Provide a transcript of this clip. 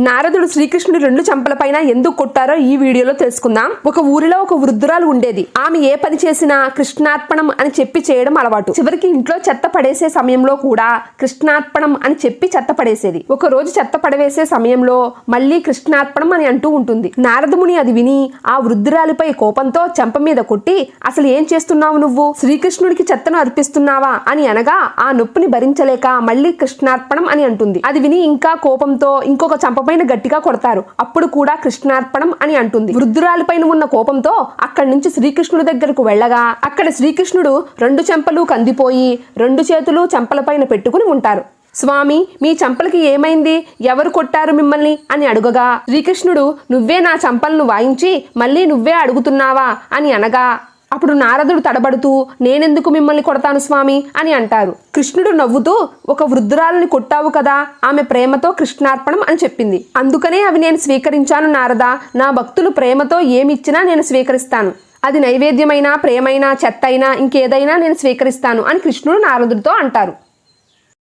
నారదుడు శ్రీకృష్ణుడు రెండు చెంపలపైన ఎందుకు కొట్టారో ఈ వీడియోలో తెలుసుకుందాం. ఒక ఊరిలో ఒక వృద్ధురాలు ఉండేది. ఆమె ఏ పని చేసినా కృష్ణార్పణం అని చెప్పి చేయడం అలవాటు. చివరికి ఇంట్లో చెత్త పడేసే సమయంలో కూడా కృష్ణార్పణం అని చెప్పి చెత్త పడేసేది. ఒక రోజు చెత్త పడవేసే సమయంలో మళ్ళీ కృష్ణార్పణం అని అంటూ ఉంటుంది. నారదముని అది విని ఆ వృద్ధురాలిపై కోపంతో చెంప మీద కొట్టి అసలు ఏం చేస్తున్నావు నువ్వు? శ్రీకృష్ణుడికి చెత్తను అర్పిస్తున్నావా? అని అనగా ఆ నొప్పిని భరించలేక మళ్ళీ కృష్ణార్పణం అని అంటుంది. అది విని ఇంకా కోపంతో ఇంకొక పైన గట్టిగా కొడతారు. అప్పుడు కూడా కృష్ణార్పణం అని అంటుంది. వృద్ధురాలిపైన ఉన్న కోపంతో అక్కడి నుంచి శ్రీకృష్ణుడి దగ్గరకు వెళ్ళగా అక్కడ శ్రీకృష్ణుడు రెండు చెంపలు కందిపోయి రెండు చేతులు చెంపలపైన పెట్టుకుని ఉంటారు. స్వామి మీ చంపలకి ఏమైంది? ఎవరు కొట్టారు మిమ్మల్ని? అని అడుగగా శ్రీకృష్ణుడు నువ్వే నా చంపలను వాయించి మళ్ళీ నువ్వే అడుగుతున్నావా? అని అనగా అప్పుడు నారదుడు తడబడుతూ నేనెందుకు మిమ్మల్ని కొడతాను స్వామి? అని అంటారు. కృష్ణుడు నవ్వుతూ ఒక వృద్ధురాలని కొట్టావు కదా ఆమె ప్రేమతో కృష్ణార్పణం అని చెప్పింది. అందుకనే అవి నేను స్వీకరించాను నారద నా భక్తులు ప్రేమతో ఏమిచ్చినా నేను స్వీకరిస్తాను. అది నైవేద్యమైనా ప్రేమైనా చెత్త అయినా ఇంకేదైనా నేను స్వీకరిస్తాను అని కృష్ణుడు నారదుడితో అంటారు.